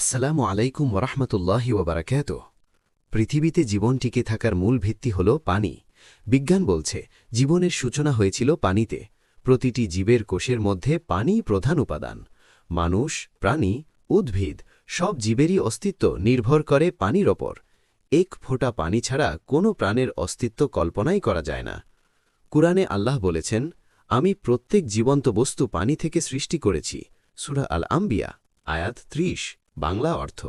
আসসালামু আলাইকুম ওরহমতুল্লাহি ওবরাকাত পৃথিবীতে জীবন টিকে থাকার মূল ভিত্তি হল পানি। বিজ্ঞান বলছে, জীবনের সূচনা হয়েছিল পানিতে। প্রতিটি জীবের কোষের মধ্যে পানি প্রধান উপাদান। মানুষ, প্রাণী, উদ্ভিদ, সব জীবেরই অস্তিত্ব নির্ভর করে পানির ওপর। এক ফোঁটা পানি ছাড়া কোনো প্রাণের অস্তিত্ব কল্পনাই করা যায় না। কুরআনে আল্লাহ বলেছেন, আমি প্রত্যেক জীবন্ত বস্তু পানি থেকে সৃষ্টি করেছি। সুরা আল আম্বিয়া আয়াত ত্রিশ। বাংলা অর্থ।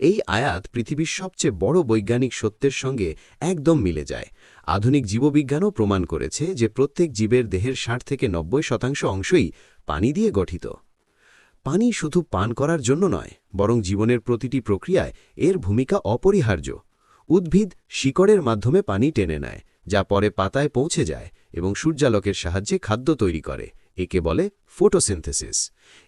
এই আয়াত পৃথিবীর সবচেয়ে বড় বৈজ্ঞানিক সত্যের সঙ্গে একদম মিলে যায়। আধুনিক জীববিজ্ঞানও প্রমাণ করেছে যে প্রত্যেক জীবের দেহের ষাট থেকে নব্বই শতাংশ অংশই পানি দিয়ে গঠিত। পানি শুধু পান করার জন্য নয়, বরং জীবনের প্রতিটি প্রক্রিয়ায় এর ভূমিকা অপরিহার্য। উদ্ভিদ শিকড়ের মাধ্যমে পানি টেনে নেয়, যা পরে পাতায় পৌঁছে যায় এবং সূর্যালোকের সাহায্যে খাদ্য তৈরি করে, একে বলে ফোটোসিনথেসিস।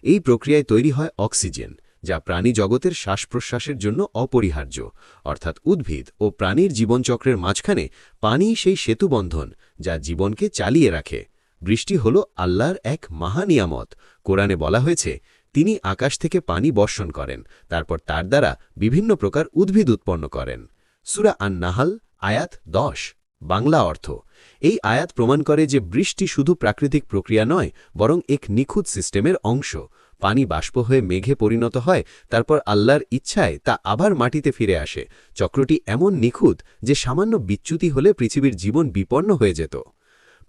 এই প্রক্রিয়ায় তৈরি হয় অক্সিজেন। যা প্রাণী জগতের শ্বাস প্রশ্বাসের জন্য অপরিহার্য, অর্থাৎ উদ্ভিদ ও প্রাণীর জীবনচক্রের মাঝখানে পানি সেই সেতুবন্ধন যা জীবনকে চালিয়ে রাখে। বৃষ্টি হল আল্লাহর এক মহানিয়ামত কোরআনে বলা হয়েছে, তিনি আকাশ থেকে পানি বর্ষণ করেন, তারপর তার দ্বারা বিভিন্ন প্রকার উদ্ভিদ উৎপন্ন করেন। সুরা আন নাহাল আয়াত দশ, বাংলা অর্থ, এই আয়াত প্রমাণ করে যে বৃষ্টি শুধু প্রাকৃতিক প্রক্রিয়া নয়, বরং এক নিখুঁত সিস্টেমের অংশ। পানি বাষ্প হয়ে মেঘে পরিণত হয়, তারপর আল্লাহর ইচ্ছায় তা আবার মাটিতে ফিরে আসে। চক্রটি এমন নিখুঁত যে সামান্য বিচ্যুতি হলে পৃথিবীর জীবন বিপন্ন হয়ে যেত।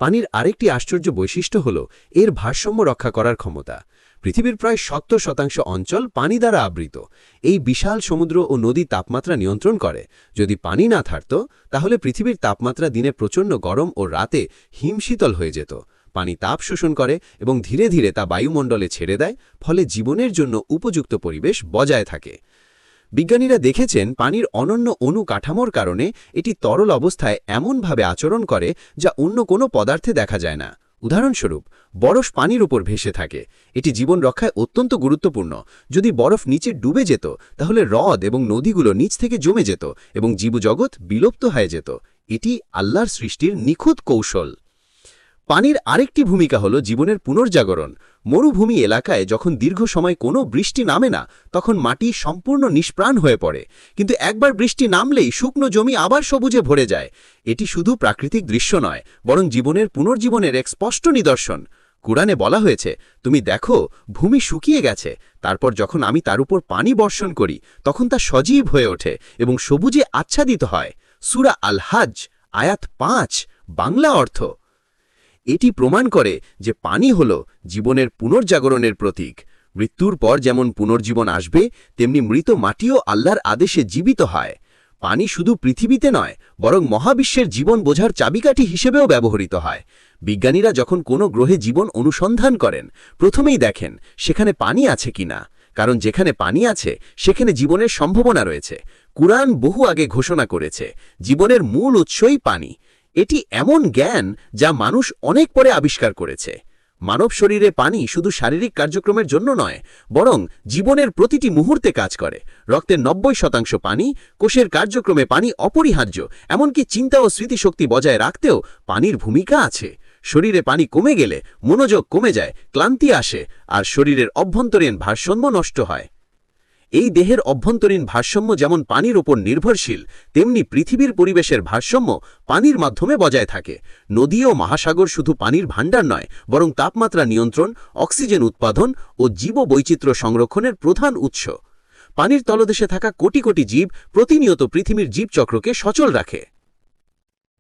পানির আরেকটি আশ্চর্য বৈশিষ্ট্য হল, এর ভারসাম্য রক্ষা করার ক্ষমতা। পৃথিবীর প্রায় সত্তর শতাংশ অঞ্চল পানি দ্বারা আবৃত। এই বিশাল সমুদ্র ও নদী তাপমাত্রা নিয়ন্ত্রণ করে। যদি পানি না থাকত তাহলে পৃথিবীর তাপমাত্রা দিনে প্রচণ্ড গরম ও রাতে হিমশীতল হয়ে যেত। পানি তাপ শোষণ করে এবং ধীরে ধীরে তা বায়ুমণ্ডলে ছেড়ে দেয়, ফলে জীবনের জন্য উপযুক্ত পরিবেশ বজায় থাকে। বিজ্ঞানীরা দেখেছেন, পানির অনন্য অণু কাঠামোর কারণে এটি তরল অবস্থায় এমনভাবে আচরণ করে যা অন্য কোনো পদার্থে দেখা যায় না। উদাহরণস্বরূপ, বরফ পানির উপর ভেসে থাকে। এটি জীবন রক্ষায় অত্যন্ত গুরুত্বপূর্ণ। যদি বরফ নিচে ডুবে যেত, তাহলে হ্রদ এবং নদীগুলো নিচ থেকে জমে যেত এবং জীবজগৎ বিলুপ্ত হয়ে যেত। এটি আল্লাহর সৃষ্টির নিখুঁত কৌশল। পানির আরেকটি ভূমিকা হল জীবনের পুনর্জাগরণ। মরুভূমি এলাকায় যখন দীর্ঘ সময় কোনো বৃষ্টি নামে না, তখন মাটি সম্পূর্ণ নিষ্প্রাণ হয়ে পড়ে। কিন্তু একবার বৃষ্টি নামলেই শুকনো জমি আবার সবুজে ভরে যায়। এটি শুধু প্রাকৃতিক দৃশ্য নয়, বরং জীবনের পুনর্জীবনের এক স্পষ্ট নিদর্শন। কুরআনে বলা হয়েছে, তুমি দেখো, ভূমি শুকিয়ে গেছে। তারপর যখন আমি তার উপর পানি বর্ষণ করি, তখন তা সজীব হয়ে ওঠে এবং সবুজে আচ্ছাদিত হয়। সুরা আল হাজ আয়াত পাঁচ, বাংলা অর্থ। এটি প্রমাণ করে যে পানি হল জীবনের পুনর্জাগরণের প্রতীক। মৃত্যুর পর যেমন পুনর্জীবন আসবে, তেমনি মৃত মাটিও আল্লাহর আদেশে জীবিত হয়। পানি শুধু পৃথিবীতে নয়, বরং মহাবিশ্বের জীবন বোঝার চাবিকাঠি হিসেবেও ব্যবহৃত হয়। বিজ্ঞানীরা যখন কোনো গ্রহে জীবন অনুসন্ধান করেন, প্রথমেই দেখেন সেখানে পানি আছে কিনা। কারণ যেখানে পানি আছে, সেখানে জীবনের সম্ভাবনা রয়েছে। কুরআন বহু আগে ঘোষণা করেছে, জীবনের মূল উৎসই পানি। এটি এমন জ্ঞান যা মানুষ অনেক পরে আবিষ্কার করেছে। মানব শরীরে পানি শুধু শারীরিক কার্যক্রমের জন্য নয়, বরং জীবনের প্রতিটি মুহূর্তে কাজ করে। রক্তের নব্বই শতাংশ পানি, কোষের কার্যক্রমে পানি অপরিহার্য, এমনকি চিন্তা ও স্মৃতিশক্তি বজায় রাখতেও পানির ভূমিকা আছে। শরীরে পানি কমে গেলে মনোযোগ কমে যায়, ক্লান্তি আসে, আর শরীরের অভ্যন্তরীণ ভারসাম্য নষ্ট হয়। এই দেহের অভ্যন্তরীণ ভারসাম্য যেমন পানির ওপর নির্ভরশীল, তেমনি পৃথিবীর পরিবেশের ভারসাম্য পানির মাধ্যমে বজায় থাকে। নদী ও মহাসাগর শুধু পানির ভাণ্ডার নয়, বরং তাপমাত্রা নিয়ন্ত্রণ, অক্সিজেন উৎপাদন ও জীব বৈচিত্র্য সংরক্ষণের প্রধান উৎস। পানির তলদেশে থাকা কোটি কোটি জীব প্রতিনিয়ত পৃথিবীর জীবচক্রকে সচল রাখে।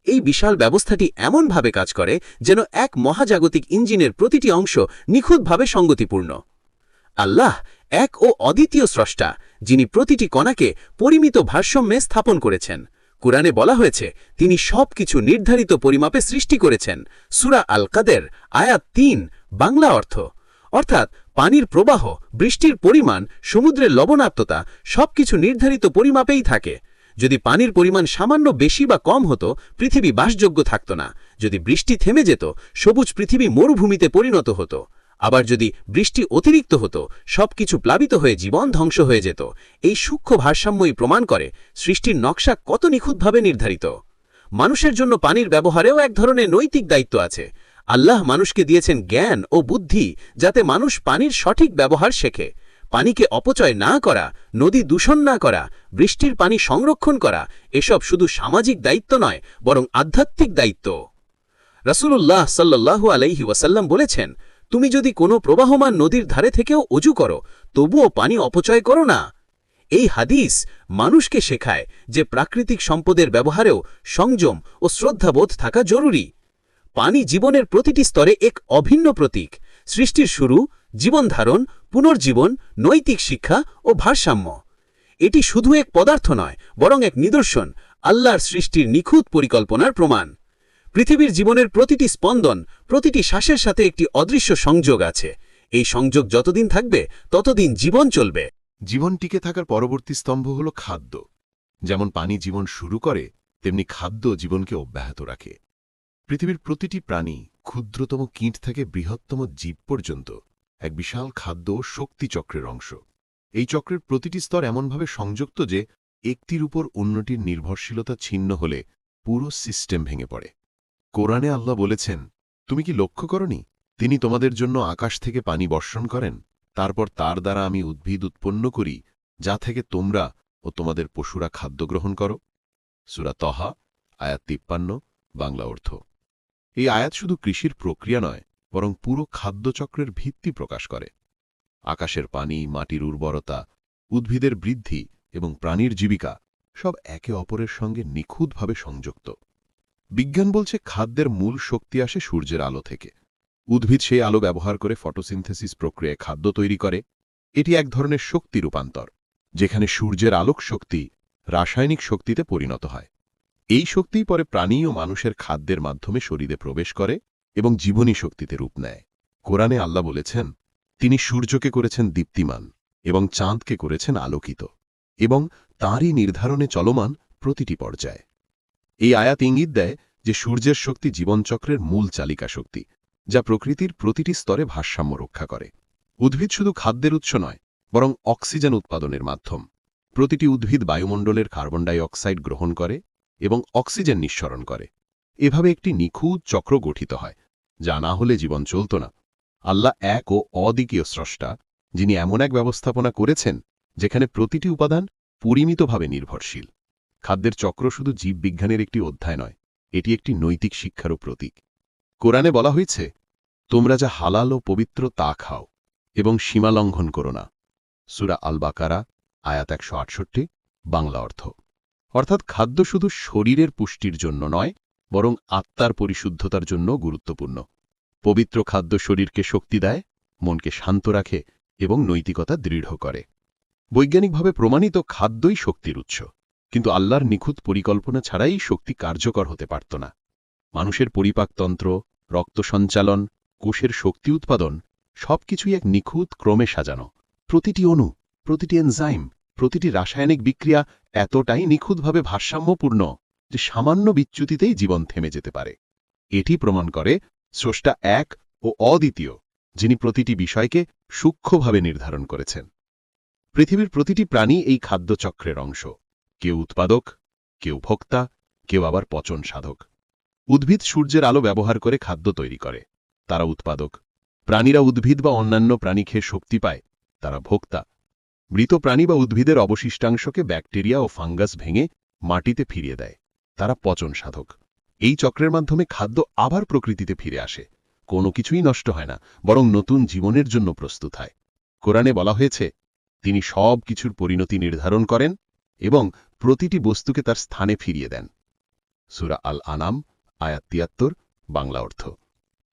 এই বিশাল ব্যবস্থাটি এমনভাবে কাজ করে যেন এক মহাজাগতিক ইঞ্জিনের প্রতিটি অংশ নিখুঁতভাবে সঙ্গতিপূর্ণ। আল্লাহ এক ও অদ্বিতীয় স্রষ্টা, যিনি প্রতিটি কণাকে পরিমিত ভারসাম্যে স্থাপন করেছেন। কুরআনে বলা হয়েছে, তিনি সব কিছু নির্ধারিত পরিমাপে সৃষ্টি করেছেন। সুরা আল কাদের আয়াত তিন, বাংলা অর্থ। অর্থাৎ, পানির প্রবাহ, বৃষ্টির পরিমাণ, সমুদ্রের লবণাত্মতা সবকিছু নির্ধারিত পরিমাপেই থাকে। যদি পানির পরিমাণ সামান্য বেশি বা কম হতো, পৃথিবী বাসযোগ্য থাকত না। যদি বৃষ্টি থেমে যেত, সবুজ পৃথিবী মরুভূমিতে পরিণত হতো। আবার যদি বৃষ্টি অতিরিক্ত হতো, সবকিছু প্লাবিত হয়ে জীবন ধ্বংস হয়ে যেত। এই সূক্ষ্ম ভারসাম্যই প্রমাণ করে সৃষ্টির নকশা কত নিখুঁতভাবে নির্ধারিত। মানুষের জন্য পানির ব্যবহারেও এক ধরনের নৈতিক দায়িত্ব আছে। আল্লাহ মানুষকে দিয়েছেন জ্ঞান ও বুদ্ধি যাতে মানুষ পানির সঠিক ব্যবহার শেখে। পানিকে অপচয় না করা, নদী দূষণ না করা, বৃষ্টির পানি সংরক্ষণ করা, এসব শুধু সামাজিক দায়িত্ব নয়, বরং আধ্যাত্মিক দায়িত্ব। রাসূলুল্লাহ সাল্লাল্লাহু আলাইহি ওয়াসাল্লাম বলেছেন তুমি যদি কোনো প্রবাহমান নদীর ধারে থেকেও অজু করো, তবুও পানি অপচয় করো না। এই হাদিস মানুষকে শেখায় যে প্রাকৃতিক সম্পদের ব্যবহারেও সংযম ও শ্রদ্ধাবোধ থাকা জরুরি। পানি জীবনের প্রতিটি স্তরে এক অভিন্ন প্রতীক। সৃষ্টির শুরু জীবনধারণ পুনর্জীবন, নৈতিক শিক্ষা ও ভারসাম্য। এটি শুধু এক পদার্থ নয়, বরং এক নিদর্শন, আল্লাহর সৃষ্টির নিখুঁত পরিকল্পনার প্রমাণ। পৃথিবীর জীবনের প্রতিটি স্পন্দন, প্রতিটি শ্বাসের সাথে একটি অদৃশ্য সংযোগ আছে। এই সংযোগ যতদিন থাকবে, ততদিন জীবন চলবে। জীবন টিকে থাকার পরবর্তী স্তম্ভ হল খাদ্য। যেমন পানি জীবন শুরু করে, তেমনি খাদ্য জীবনকে অব্যাহত রাখে। পৃথিবীর প্রতিটি প্রাণী ক্ষুদ্রতম কীট থেকে বৃহত্তম জীব পর্যন্ত এক বিশাল খাদ্য ও শক্তি চক্রের অংশ। এই চক্রের প্রতিটি স্তর এমনভাবে সংযুক্ত যে, একটির উপর অন্যটির নির্ভরশীলতা ছিন্ন হলে পুরো সিস্টেম ভেঙে পড়ে। কোরআনে আল্লাহ বলেছেন, তুমি কি লক্ষ্য করনি? তিনি তোমাদের জন্য আকাশ থেকে পানি বর্ষণ করেন। তারপর তার দ্বারা আমি উদ্ভিদ উৎপন্ন করি, যা থেকে তোমরা ও তোমাদের পশুরা খাদ্য গ্রহণ করো। সুরা তহা, আয়াত তিপ্পান্ন, বাংলা অর্থ। এই আয়াত শুধু কৃষির প্রক্রিয়া নয়, বরং পুরো খাদ্যচক্রের ভিত্তি প্রকাশ করে। আকাশের পানি, মাটির উর্বরতা, উদ্ভিদের বৃদ্ধি এবং প্রাণীর জীবিকা সব একে অপরের সঙ্গে নিখুঁতভাবে সংযুক্ত। বিজ্ঞান বলছে খাদ্যের মূল শক্তি আসে সূর্যের আলো থেকে। উদ্ভিদ সেই আলো ব্যবহার করে ফটোসিনথেসিস প্রক্রিয়ায় খাদ্য তৈরি করে। এটি এক ধরনের শক্তি রূপান্তর, যেখানে সূর্যের আলোক শক্তি রাসায়নিক শক্তিতে পরিণত হয়। এই শক্তিই পরে প্রাণী ও মানুষের খাদ্যের মাধ্যমে শরীরে প্রবেশ করে এবং জীবনী শক্তিতে রূপ নেয়। কোরআনে আল্লাহ বলেছেন, তিনি সূর্যকে করেছেন দীপ্তিমান এবং চাঁদকে করেছেন আলোকিত এবং তাঁরই নির্ধারণে চলমান প্রতিটি পর্যায়ে। এই আয়াত ইঙ্গিত দেয় যে সূর্যের শক্তি জীবনচক্রের মূল চালিকা শক্তি, যা প্রকৃতির প্রতিটি স্তরে ভারসাম্য রক্ষা করে। উদ্ভিদ শুধু খাদ্যের উৎস নয়, বরং অক্সিজেন উৎপাদনের মাধ্যম। প্রতিটি উদ্ভিদ বায়ুমণ্ডলের কার্বন ডাই অক্সাইড গ্রহণ করে এবং অক্সিজেন নিঃসরণ করে। এভাবে একটি নিখুঁত চক্র গঠিত হয়, যা না হলে জীবন চলত না। আল্লাহ এক ও অদ্বিতীয় স্রষ্টা, যিনি এমন এক ব্যবস্থাপনা করেছেন, যেখানে প্রতিটি উপাদান পরিমিতভাবে নির্ভরশীল। খাদ্যের চক্র শুধু জীববিজ্ঞানের একটি অধ্যায় নয়, এটি একটি নৈতিক শিক্ষারও প্রতীক। কোরআনে বলা হয়েছে, তোমরা যা হালাল ও পবিত্র তা খাও এবং সীমা লঙ্ঘন করো না। সুরা আল বাকারা আয়াত একশো আটষট্টি, বাংলা অর্থ। অর্থাৎ খাদ্য শুধু শরীরের পুষ্টির জন্য নয়, বরং আত্মার পরিশুদ্ধতার জন্য গুরুত্বপূর্ণ। পবিত্র খাদ্য শরীরকে শক্তি দেয়, মনকে শান্ত রাখে এবং নৈতিকতা দৃঢ় করে। বৈজ্ঞানিকভাবে প্রমাণিত খাদ্যই শক্তির উৎস। কিন্তু আল্লাহর নিখুঁত পরিকল্পনা ছাড়াই শক্তি কার্যকর হতে পারত না। মানুষের পরিপাকতন্ত্র রক্ত সঞ্চালন, কোষের শক্তি উৎপাদন, সবকিছুই এক নিখুঁত ক্রমে সাজানো। প্রতিটি অণু, প্রতিটি এনজাইম, প্রতিটি রাসায়নিক বিক্রিয়া এতটাই নিখুঁতভাবে ভারসাম্যপূর্ণ যে সামান্য বিচ্যুতিতেই জীবন থেমে যেতে পারে। এটি প্রমাণ করে স্রষ্টা এক ও অদ্বিতীয়, যিনি প্রতিটি বিষয়কে সূক্ষ্মভাবে নির্ধারণ করেছেন। পৃথিবীর প্রতিটি প্রাণী এই খাদ্যচক্রের অংশ। কেউ উৎপাদক, কেউ ভোক্তা, কেউ আবার পচন সাধক। উদ্ভিদ সূর্যের আলো ব্যবহার করে খাদ্য তৈরি করে। তারা উৎপাদক। প্রাণীরা উদ্ভিদ বা অন্যান্য প্রাণী খেয়ে শক্তি পায়। তারা ভোক্তা। মৃত প্রাণী বা উদ্ভিদের অবশিষ্টাংশকে ব্যাকটেরিয়া ও ফাঙ্গাস ভেঙে মাটিতে ফিরিয়ে দেয়। তারা পচন সাধক। এই চক্রের মাধ্যমে খাদ্য আবার প্রকৃতিতে ফিরে আসে। কোনো কিছুই নষ্ট হয় না, বরং নতুন জীবনের জন্য প্রস্তুত হয়। কোরআনে বলা হয়েছে, তিনি সব কিছুর পরিণতি নির্ধারণ করেন এবং প্রতিটি বস্তুকে তার স্থানে ফিরিয়ে দেন। সুরা আল আনাম আয়াত তিয়াত্তর, বাংলা অর্থ।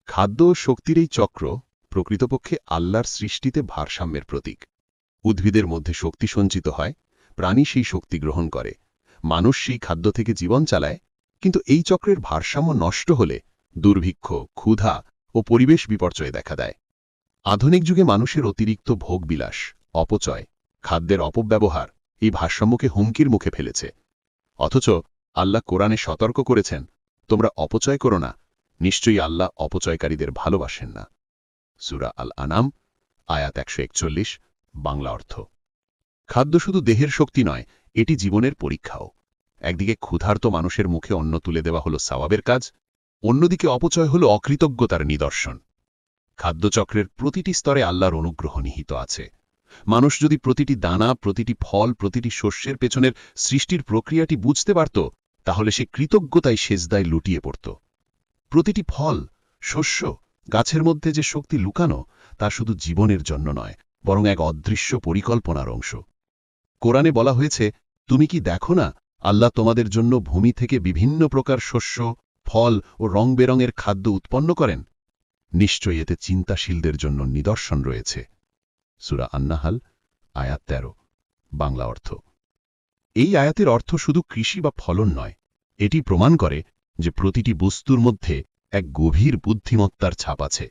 খাদ্য ও শক্তির এই চক্র প্রকৃতপক্ষে আল্লাহর সৃষ্টিতে ভারসাম্যের প্রতীক। উদ্ভিদের মধ্যে শক্তি সঞ্চিত হয়, প্রাণী সেই শক্তি গ্রহণ করে, মানুষ সেই খাদ্য থেকে জীবন চালায়, কিন্তু এই চক্রের ভারসাম্য নষ্ট হলে দুর্ভিক্ষ, ক্ষুধা ও পরিবেশ বিপর্যয় দেখা দেয়। আধুনিক যুগে মানুষের অতিরিক্ত ভোগবিলাস, অপচয়, খাদ্যের অপব্যবহার এই ভারসাম্যকে হুমকির মুখে ফেলেছে। অথচ আল্লাহ কোরআনে সতর্ক করেছেন, তোমরা অপচয় করো না, নিশ্চয়ই আল্লাহ অপচয়কারীদের ভালোবাসেন না। সুরা আল আনাম আয়াত একশো একচল্লিশ, বাংলা অর্থ। খাদ্য শুধু দেহের শক্তি নয়, এটি জীবনের পরীক্ষাও। একদিকে ক্ষুধার্ত মানুষের মুখে অন্ন তুলে দেওয়া হল সওয়াবের কাজ, অন্যদিকে অপচয় হল অকৃতজ্ঞতার নিদর্শন। খাদ্যচক্রের প্রতিটি স্তরে আল্লাহর অনুগ্রহ নিহিত আছে। মানুষ যদি প্রতিটি দানা, প্রতিটি ফল, প্রতিটি শস্যের পেছনের সৃষ্টির প্রক্রিয়াটি বুঝতে পারত, তাহলে সে কৃতজ্ঞতায় সেজদায় লুটিয়ে পড়ত। প্রতিটি ফল, শস্য, গাছের মধ্যে যে শক্তি লুকানো, তা শুধু জীবনের জন্য নয়, বরং এক অদৃশ্য পরিকল্পনার অংশ। কোরআনে বলা হয়েছে, তুমি কি দেখো না, আল্লাহ তোমাদের জন্য ভূমি থেকে বিভিন্ন প্রকার শস্য, ফল ও রং বেরঙের খাদ্য উৎপন্ন করেন? নিশ্চয়ই এতে চিন্তাশীলদের জন্য নিদর্শন রয়েছে। সুরা আন্নাহাল, আয়াত তেরো, বাংলা অর্থ। এই আয়াতের অর্থ শুধু কৃষি বা ফলন নয়, এটি প্রমাণ করে যে প্রতিটি বস্তুর মধ্যে এক গভীর বুদ্ধিমত্তার ছাপ আছে।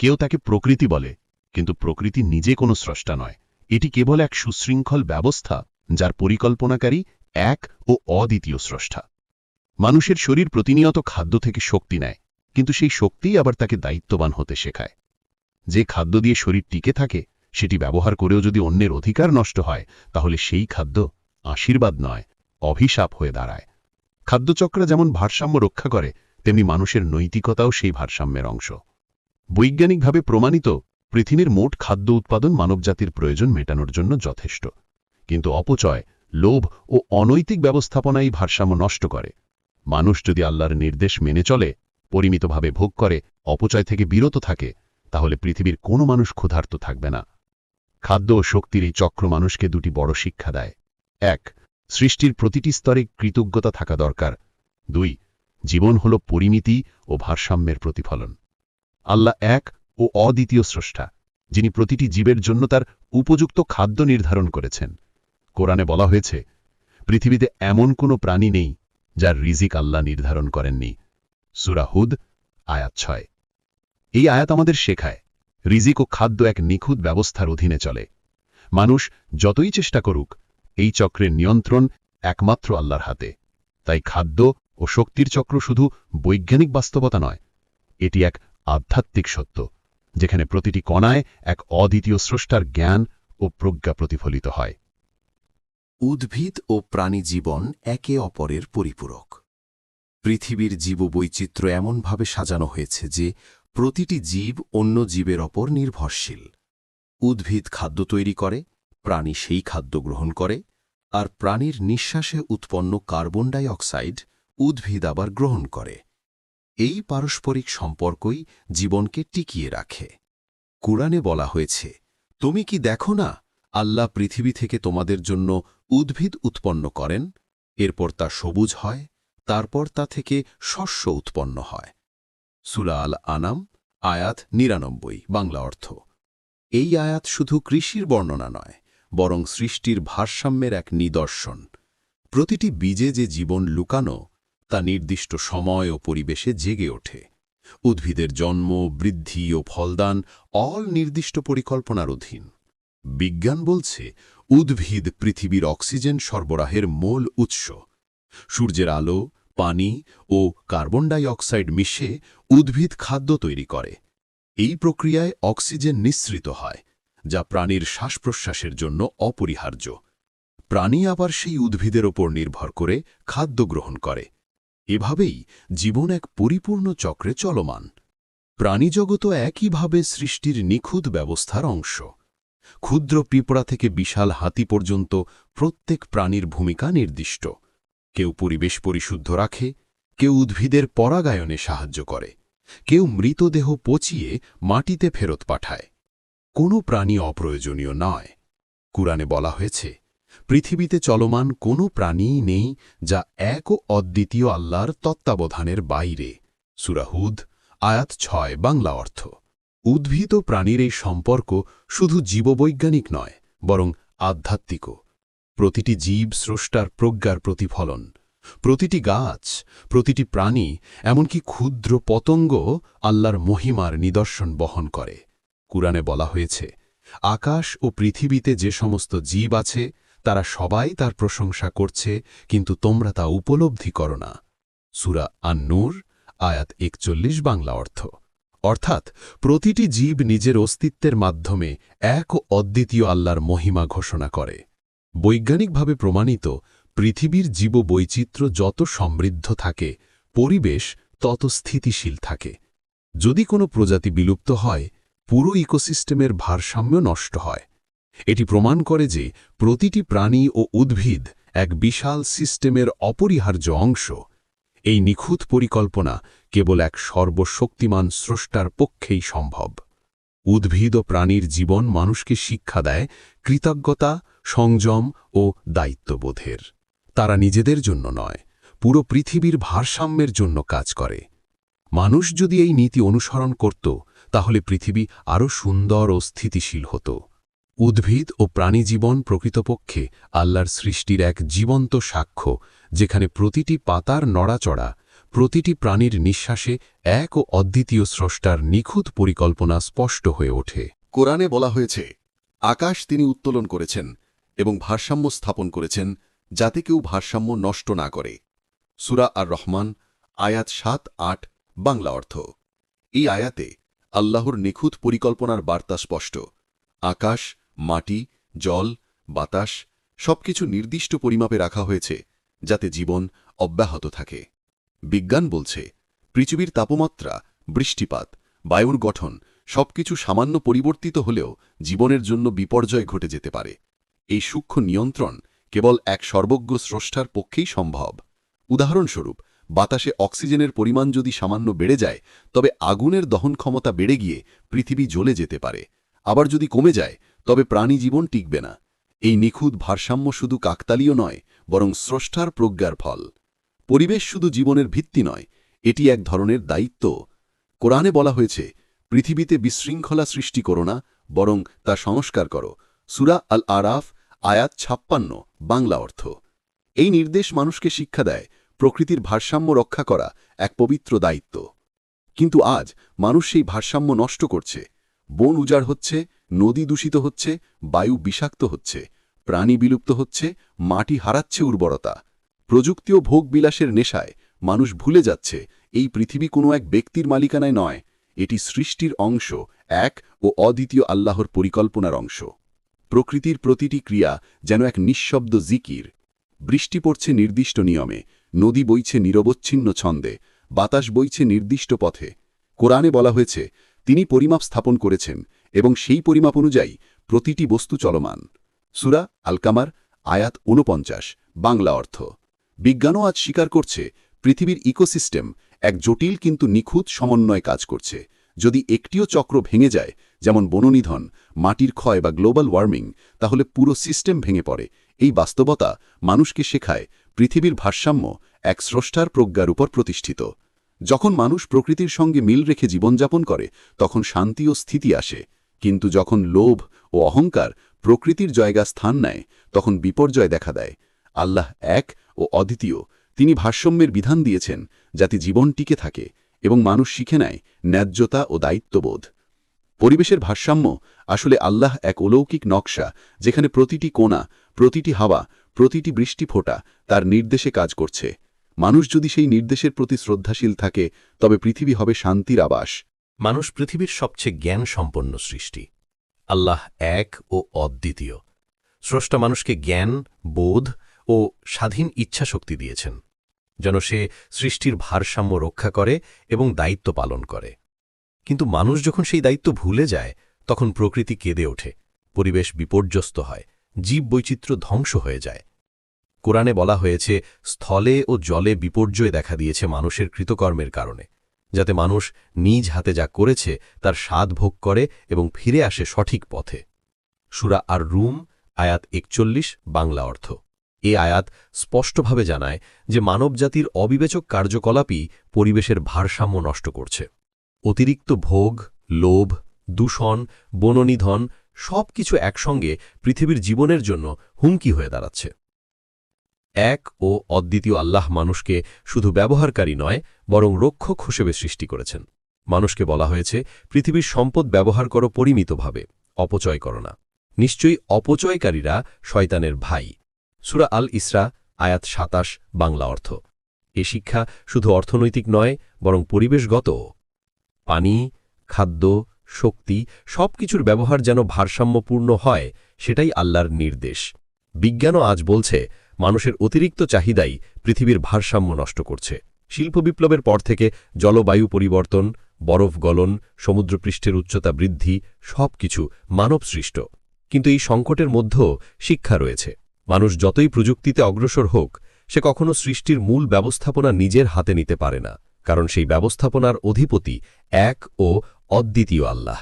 কেউ তাকে প্রকৃতি বলে, কিন্তু প্রকৃতি নিজে কোনো স্রষ্টা নয়। এটি কেবল এক সুশৃঙ্খল ব্যবস্থা যার পরিকল্পনাকারী এক ও অদ্বিতীয় স্রষ্টা। মানুষের শরীর প্রতিনিয়ত খাদ্য থেকে শক্তি নেয়, কিন্তু সেই শক্তিই আবার তাকে দায়িত্ববান হতে শেখায়। যে খাদ্য দিয়ে শরীর টিকে থাকে সেটি ব্যবহার করেও যদি অন্যের অধিকার নষ্ট হয়, তাহলে সেই খাদ্য আশীর্বাদ নয়, অভিশাপ হয়ে দাঁড়ায়। খাদ্যচক্র যেমন ভারসাম্য রক্ষা করে, তেমনি মানুষের নৈতিকতাও সেই ভারসাম্যের অংশ। বৈজ্ঞানিকভাবে প্রমাণিত, পৃথিবীর মোট খাদ্য উৎপাদন মানবজাতির প্রয়োজন মেটানোর জন্য যথেষ্ট। কিন্তু অপচয়, লোভ ও অনৈতিক ব্যবস্থাপনাই ভারসাম্য নষ্ট করে। মানুষ যদি আল্লাহর নির্দেশ মেনে চলে, পরিমিতভাবে ভোগ করে, অপচয় থেকে বিরত থাকে, তাহলে পৃথিবীর কোনো মানুষ ক্ষুধার্ত থাকবে না। খাদ্য ও শক্তির এই চক্র মানুষকে দুটি বড় শিক্ষা দেয়। এক, সৃষ্টির প্রতিটি স্তরে কৃতজ্ঞতা থাকা দরকার। দুই, জীবন হল পরিমিতি ও ভারসাম্যের প্রতিফলন। আল্লাহ এক ও অদ্বিতীয় স্রষ্টা, যিনি প্রতিটি জীবের জন্য তার উপযুক্ত খাদ্য নির্ধারণ করেছেন। কোরআনে বলা হয়েছে, পৃথিবীতে এমন কোনো প্রাণী নেই যার রিজিক আল্লাহ নির্ধারণ করেননি। সুরাহুদ আয়াত ছয়। এই আয়াত আমাদের শেখায় রিজিক ও খাদ্য এক নিখুঁত ব্যবস্থার অধীনে চলে। মানুষ যতই চেষ্টা করুক, এই চক্রের নিয়ন্ত্রণ একমাত্র আল্লাহর হাতে। তাই খাদ্য ও শক্তির চক্র শুধু বৈজ্ঞানিক বাস্তবতা নয়, এটি এক আধ্যাত্মিক সত্য, যেখানে প্রতিটি কণায় এক অদ্বিতীয় স্রষ্টার জ্ঞান ও প্রজ্ঞা প্রতিফলিত হয়। উদ্ভিদ ও প্রাণী জীবন একে অপরের পরিপূরক। পৃথিবীর জীববৈচিত্র্য এমনভাবে সাজানো হয়েছে যে প্রতিটি জীব অন্য জীবের ওপর নির্ভরশীল। উদ্ভিদ খাদ্য তৈরি করে, প্রাণী সেই খাদ্য গ্রহণ করে, আর প্রাণীর নিঃশ্বাসে উৎপন্ন কার্বন ডাই অক্সাইড উদ্ভিদ আবার গ্রহণ করে। এই পারস্পরিক সম্পর্কই জীবনকে টিকিয়ে রাখে। কুরআনে বলা হয়েছে, তুমি কি দেখো না, আল্লাহ পৃথিবী থেকে তোমাদের জন্য উদ্ভিদ উৎপন্ন করেন, এরপর তা সবুজ হয়, তারপর তা থেকে শস্য উৎপন্ন হয়। সুলা আল আনাম, আয়াত নিরানব্বই, বাংলা অর্থ। এই আয়াত শুধু কৃষির বর্ণনা নয়, বরং সৃষ্টির ভারসাম্যের এক নিদর্শন। প্রতিটি বীজে যে জীবন লুকানো, তা নির্দিষ্ট সময় ও পরিবেশে জেগে ওঠে। উদ্ভিদের জন্ম, বৃদ্ধি ও ফলদান অল নির্দিষ্ট পরিকল্পনার অধীন। বিজ্ঞান বলছে, উদ্ভিদ পৃথিবীর অক্সিজেন সরবরাহের মূল উৎস। সূর্যের আলো পানি ও কার্বন ডাই অক্সাইড মিশে উদ্ভিদ খাদ্য তৈরি করে। এই প্রক্রিয়ায় অক্সিজেন নিঃসৃত হয়, যা প্রাণীর শ্বাসপ্রশ্বাসের জন্য অপরিহার্য। প্রাণী আবার সেই উদ্ভিদের ওপর নির্ভর করে খাদ্য গ্রহণ করে। এভাবেই জীবন এক পরিপূর্ণ চক্রে চলমান। প্রাণীজগতও একইভাবে সৃষ্টির নিখুঁত ব্যবস্থার অংশ। ক্ষুদ্র পিঁপড়া থেকে বিশাল হাতি পর্যন্ত প্রত্যেক প্রাণীর ভূমিকা নির্দিষ্ট। কেউ পরিবেশ পরিশুদ্ধ রাখে, কেউ উদ্ভিদের পরাগায়নে সাহায্য করে, কেউ মৃতদেহ পচিয়ে মাটিতে ফেরত পাঠায়। কোনো প্রাণী অপ্রয়োজনীয় নয়। কুরআনে বলা হয়েছে, পৃথিবীতে চলমান কোনো প্রাণীই নেই যা এক ও অদ্বিতীয় আল্লাহর তত্ত্বাবধানের বাইরে। সুরাহুদ আয়াত ছয়, বাংলা অর্থ। উদ্ভিদ ও প্রাণীর এই সম্পর্ক শুধু জীববৈজ্ঞানিক নয়, বরং আধ্যাত্মিকও। প্রতিটি জীব স্রষ্টার প্রজ্ঞার প্রতিফলন। প্রতিটি গাছ, প্রতিটি প্রাণী, এমনকি ক্ষুদ্র পতঙ্গ আল্লাহর মহিমার নিদর্শন বহন করে। কুরআনে বলা হয়েছে, আকাশ ও পৃথিবীতে যে সমস্ত জীব আছে, তারা সবাই তার প্রশংসা করছে, কিন্তু তোমরা তা উপলব্ধি করো না। সুরা আন্নুর, আয়াত একচল্লিশ বাংলা অর্থ। অর্থাৎ, প্রতিটি জীব নিজের অস্তিত্বের মাধ্যমে এক ও অদ্বিতীয় আল্লাহর মহিমা ঘোষণা করে। বৈজ্ঞানিকভাবে প্রমাণিত, পৃথিবীর জীববৈচিত্র্য যত সমৃদ্ধ থাকে, পরিবেশ তত স্থিতিশীল থাকে। যদি কোনো প্রজাতি বিলুপ্ত হয়, পুরো ইকোসিস্টেমের ভারসাম্য নষ্ট হয়। এটি প্রমাণ করে যে প্রতিটি প্রাণী ও উদ্ভিদ এক বিশাল সিস্টেমের অপরিহার্য অংশ। এই নিখুঁত পরিকল্পনা কেবল এক সর্বশক্তিমান স্রষ্টার পক্ষেই সম্ভব। উদ্ভিদ ও প্রাণীর জীবন মানুষকে শিক্ষা দেয় কৃতজ্ঞতা সংযম ও দায়িত্ববোধের। তারা নিজেদের জন্য নয়, পুরো পৃথিবীর ভারসাম্যের জন্য কাজ করে। মানুষ যদি এই নীতি অনুসরণ করত, তাহলে পৃথিবী আরও সুন্দর ও স্থিতিশীল হতো। উদ্ভিদ ও প্রাণীজীবন প্রকৃতপক্ষে আল্লাহর সৃষ্টির এক জীবন্ত সাক্ষ্য, যেখানে প্রতিটি পাতার নড়াচড়া, প্রতিটি প্রাণীর নিঃশ্বাসে এক ও অদ্বিতীয় স্রষ্টার নিখুঁত পরিকল্পনা স্পষ্ট হয়ে ওঠে। কোরআনে বলা হয়েছে, আকাশ তিনি উত্তোলন করেছেন এবং ভারসাম্য স্থাপন করেছেন যাতে কেউ ভারসাম্য নষ্ট না করে। সুরা আর রহমান আয়াত সাত, আট, বাংলা অর্থ। এই আয়াতে আল্লাহর নিখুঁত পরিকল্পনার বার্তা স্পষ্ট। আকাশ, মাটি, জল, বাতাস সবকিছু নির্দিষ্ট পরিমাপে রাখা হয়েছে যাতে জীবন অব্যাহত থাকে। বিজ্ঞান বলছে, পৃথিবীর তাপমাত্রা, বৃষ্টিপাত, বায়ুর গঠন সবকিছু সামান্য পরিবর্তিত হলেও জীবনের জন্য বিপর্যয় ঘটে যেতে পারে। এই সূক্ষ্ম নিয়ন্ত্রণ কেবল এক সর্বজ্ঞ স্রষ্টার পক্ষেই সম্ভব। উদাহরণস্বরূপ, বাতাসে অক্সিজেনের পরিমাণ যদি সামান্য বেড়ে যায়, তবে আগুনের দহন ক্ষমতা বেড়ে গিয়ে পৃথিবী জ্বলে যেতে পারে। আবার যদি কমে যায়, তবে প্রাণী জীবন টিকবে না। এই নিখুঁত ভারসাম্য শুধু কাকতালীয় নয়, বরং স্রষ্টার প্রজ্ঞার ফল। পরিবেশ শুধু জীবনের ভিত্তি নয়, এটি এক ধরনের দায়িত্ব। কোরআনে বলা হয়েছে, পৃথিবীতে বিশৃঙ্খলা সৃষ্টি করো না, বরং তা সংস্কার করো। সুরা আল আরাফ আয়াত ছাপ্পান্ন, বাংলা অর্থ। এই নির্দেশ মানুষকে শিক্ষা দেয়, প্রকৃতির ভারসাম্য রক্ষা করা এক পবিত্র দায়িত্ব। কিন্তু আজ মানুষ সেই ভারসাম্য নষ্ট করছে। বন উজাড় হচ্ছে, নদী দূষিত হচ্ছে, বায়ু বিষাক্ত হচ্ছে, প্রাণী বিলুপ্ত হচ্ছে, মাটি হারাচ্ছে উর্বরতা। প্রযুক্তি ও ভোগবিলাসের নেশায় মানুষ ভুলে যাচ্ছে, এই পৃথিবী কোনো এক ব্যক্তির মালিকানায় নয়, এটি সৃষ্টির অংশ, এক ও অদ্বিতীয় আল্লাহর পরিকল্পনার অংশ। প্রকৃতির প্রতিটি ক্রিয়া যেন এক নিঃশব্দ জিকির। বৃষ্টি পড়ছে নির্দিষ্ট নিয়মে, নদী বইছে নিরবচ্ছিন্ন ছন্দে, বাতাস বইছে নির্দিষ্ট পথে। কোরআনে বলা হয়েছে, তিনি পরিমাপ স্থাপন করেছেন এবং সেই পরিমাপ অনুযায়ী প্রতিটি বস্তু চলমান। সুরা আলকামার, আয়াত ঊনপঞ্চাশ, বাংলা অর্থ। বিজ্ঞানও আজ স্বীকার করছে, পৃথিবীর ইকোসিস্টেম এক জটিল কিন্তু নিখুঁত সমন্বয়ে কাজ করছে। যদি একটিও চক্র ভেঙে যায়, যেমন বননিধন, মাটির ক্ষয় বা গ্লোবাল ওয়ার্মিং, তাহলে পুরো সিস্টেম ভেঙে পড়ে। এই বাস্তবতা মানুষকে শেখায় পৃথিবীর ভারসাম্য এক স্রষ্টার প্রজ্ঞার উপর প্রতিষ্ঠিত। যখন মানুষ প্রকৃতির সঙ্গে মিল রেখে জীবনযাপন করে, তখন শান্তি ও স্থিতি আসে। কিন্তু যখন লোভ ও অহংকার প্রকৃতির জায়গা স্থান নেয়, তখন বিপর্যয় দেখা দেয়। আল্লাহ এক ও অদ্বিতীয়। তিনি ভারসাম্যের বিধান দিয়েছেন যাতে জীবন টিকে থাকে। এবং মানুষ শিখে নেয় ন্যায্যতা ও দায়িত্ববোধ। পরিবেশের ভারসাম্য আসলে আল্লাহ এক অলৌকিক নকশা, যেখানে প্রতিটি কোণা, প্রতিটি হাওয়া, প্রতিটি বৃষ্টি ফোঁটা তার নির্দেশে কাজ করছে। মানুষ যদি সেই নির্দেশের প্রতি শ্রদ্ধাশীল থাকে, তবে পৃথিবী হবে শান্তির আবাস। মানুষ পৃথিবীর সবচেয়ে জ্ঞান সম্পন্ন সৃষ্টি। আল্লাহ এক ও অদ্বিতীয়। স্রষ্টা মানুষকে জ্ঞান, বোধ ও স্বাধীন ইচ্ছাশক্তি দিয়েছেন। যেন সে সৃষ্টির ভারসাম্য রক্ষা করে এবং দায়িত্ব পালন করে। কিন্তু মানুষ যখন সেই দায়িত্ব ভুলে যায়, তখন প্রকৃতি কেঁদে ওঠে, পরিবেশ বিপর্যস্ত হয় জীব বৈচিত্র্য ধ্বংস হয়ে যায়। কোরআনে বলা হয়েছে, স্থলে ও জলে বিপর্যয় দেখা দিয়েছে মানুষের কৃতকর্মের কারণে, যাতে মানুষ নিজ হাতে যা করেছে তার স্বাদ ভোগ করে এবং ফিরে আসে সঠিক পথে। সুরা আর রুম আয়াত একচল্লিশ, বাংলা অর্থ। এ আয়াত স্পষ্টভাবে জানায় যে মানবজাতির অবিবেচক কার্যকলাপই পরিবেশের ভারসাম্য নষ্ট করছে। অতিরিক্ত ভোগ, লোভ, দূষণ, বননিধন সব কিছু একসঙ্গে পৃথিবীর জীবনের জন্য হুমকি হয়ে দাঁড়াচ্ছে। এক ও অদ্বিতীয় আল্লাহ মানুষকে শুধু ব্যবহারকারী নয়, বরং রক্ষক হিসেবে সৃষ্টি করেছেন। মানুষকে বলা হয়েছে, পৃথিবীর সম্পদ ব্যবহার করো পরিমিতভাবে, অপচয় করো না। নিশ্চয়ই অপচয়কারীরা শয়তানের ভাই। সুরা আল ইসরা, আয়াত সাতাশ, বাংলা অর্থ। এ শিক্ষা শুধু অর্থনৈতিক নয়, বরং পরিবেশগত। পানি, খাদ্য, শক্তি সবকিছুর ব্যবহার যেন ভারসাম্যপূর্ণ হয়, সেটাই আল্লাহর নির্দেশ। বিজ্ঞানও আজ বলছে, মানুষের অতিরিক্ত চাহিদাই পৃথিবীর ভারসাম্য নষ্ট করছে। শিল্প বিপ্লবের পর থেকে জলবায়ু পরিবর্তন, বরফ গলন, সমুদ্রপৃষ্ঠের উচ্চতা বৃদ্ধি সবকিছু মানবসৃষ্ট। কিন্তু এই সংকটের মধ্যেও শিক্ষা রয়েছে। মানুষ যতই প্রযুক্তিতে অগ্রসর হোক, সে কখনো সৃষ্টির মূল ব্যবস্থাপনা নিজের হাতে নিতে পারে না, কারণ সেই ব্যবস্থাপনার অধিপতি এক ও অদ্বিতীয় আল্লাহ।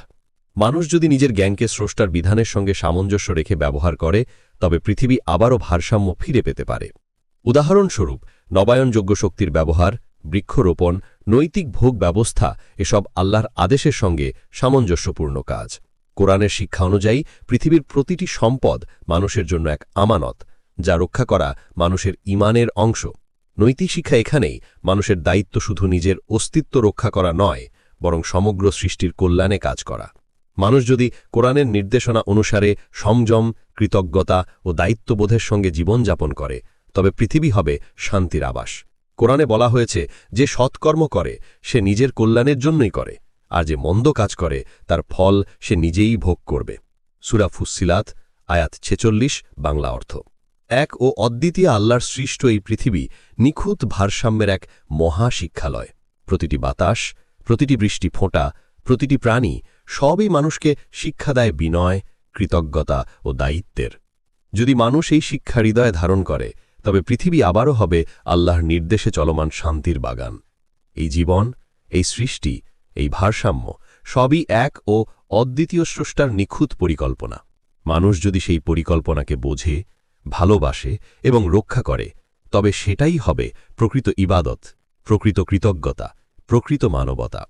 মানুষ যদি নিজের জ্ঞানকে স্রষ্টার বিধানের সঙ্গে সামঞ্জস্য রেখে ব্যবহার করে, তবে পৃথিবী আবারও ভারসাম্য ফিরে পেতে পারে। উদাহরণস্বরূপ, নবায়নযোগ্য শক্তির ব্যবহার, বৃক্ষরোপণ, নৈতিক ভোগ ব্যবস্থা, এসব আল্লাহর আদেশের সঙ্গে সামঞ্জস্যপূর্ণ কাজ। কোরআনের শিক্ষা অনুযায়ী পৃথিবীর প্রতিটি সম্পদ মানুষের জন্য এক আমানত, যা রক্ষা করা মানুষের ইমানের অংশ। নৈতিক শিক্ষা এখানেই মানুষের দায়িত্ব শুধু নিজের অস্তিত্ব রক্ষা করা নয়, বরং সমগ্র সৃষ্টির কল্যাণে কাজ করা। মানুষ যদি কোরআনের নির্দেশনা অনুসারে সংযম, কৃতজ্ঞতা ও দায়িত্ববোধের সঙ্গে জীবনযাপন করে, তবে পৃথিবী হবে শান্তির আবাস। কোরআনে বলা হয়েছে, যে সৎকর্ম করে, সে নিজের কল্যাণের জন্যই করে। আর যে মন্দ কাজ করে, তার ফল সে নিজেই ভোগ করবে। সুরা ফুসিলাত আয়াত ছেচল্লিশ, বাংলা অর্থ। এক ও অদ্বিতীয় আল্লাহর সৃষ্ট এই পৃথিবী নিখুঁত ভারসাম্যের এক মহা শিক্ষালয় প্রতিটি বাতাস, প্রতিটি বৃষ্টি ফোঁটা, প্রতিটি প্রাণী সবই মানুষকে শিক্ষা দেয় বিনয়, কৃতজ্ঞতা ও দায়িত্বের। যদি মানুষ এই শিক্ষা হৃদয়ে ধারণ করে, তবে পৃথিবী আবারও হবে আল্লাহর নির্দেশে চলমান শান্তির বাগান। এই জীবন, এই সৃষ্টি এই ভারসাম্য সবই এক ও অদ্বিতীয় স্রষ্টার নিখুঁত পরিকল্পনা। মানুষ যদি সেই পরিকল্পনাকে বোঝে, ভালোবাসে এবং রক্ষা করে, তবে সেটাই হবে প্রকৃত ইবাদত, প্রকৃত কৃতজ্ঞতা, প্রকৃত মানবতা।